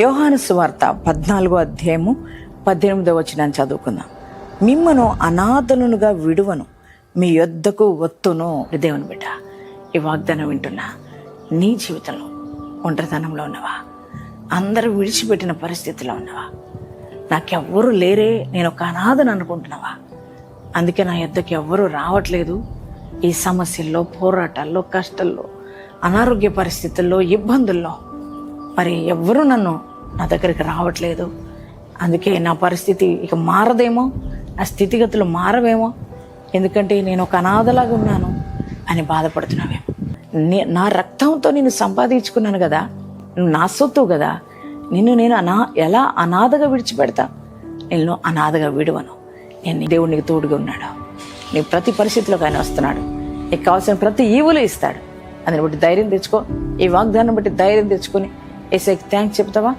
యోహాను సువార్త పద్నాలుగో అధ్యాయము పద్దెనిమిదో వచ్చిన చదువుకుందాం. మిమ్మను అనాథలునుగా విడువను మీ యొద్దకు ఒత్తును దేవుని బిడ్డ ఈ వాగ్దానం వింటున్నా. నీ జీవితంలో ఒంటరితనంలో ఉన్నవా? అందరూ విడిచిపెట్టిన పరిస్థితిలో ఉన్నవా? నాకెవ్వరూ లేరే నేను ఒక అనాథను అనుకుంటున్నావా? అందుకే నా యొద్దకు ఎవ్వరూ రావట్లేదు. ఈ సమస్యల్లో పోరాటాల్లో కష్టాల్లో అనారోగ్య పరిస్థితుల్లో ఇబ్బందుల్లో మరి ఎవ్వరూ నన్ను నా దగ్గరికి రావట్లేదు. అందుకే నా పరిస్థితి ఇక మారదేమో నా స్థితిగతులు మారవేమో. ఎందుకంటే నేను ఒక అనాథలాగా ఉన్నాను అని బాధపడుతున్నావేమో నే- నా రక్తంతో నేను సంపాదించుకున్నాను కదా నువ్వు నా సొత్తు కదా నిన్ను నేను అనా ఎలా అనాథగా విడిచిపెడతా? నేను అనాథగా విడువను. నేను దేవునికి తోడుగా ఉన్నాడు? నీ ప్రతి పరిస్థితిలోకి ఆయన వస్తున్నాడు. నీకు కావాల్సిన ప్రతి ఈవులు ఇస్తాడు. అందుని బట్టి ధైర్యం తెచ్చుకో. ఈ వాగ్దానం బట్టి ధైర్యం తెచ్చుకొని ఏసైకి థ్యాంక్స్ చెప్తావా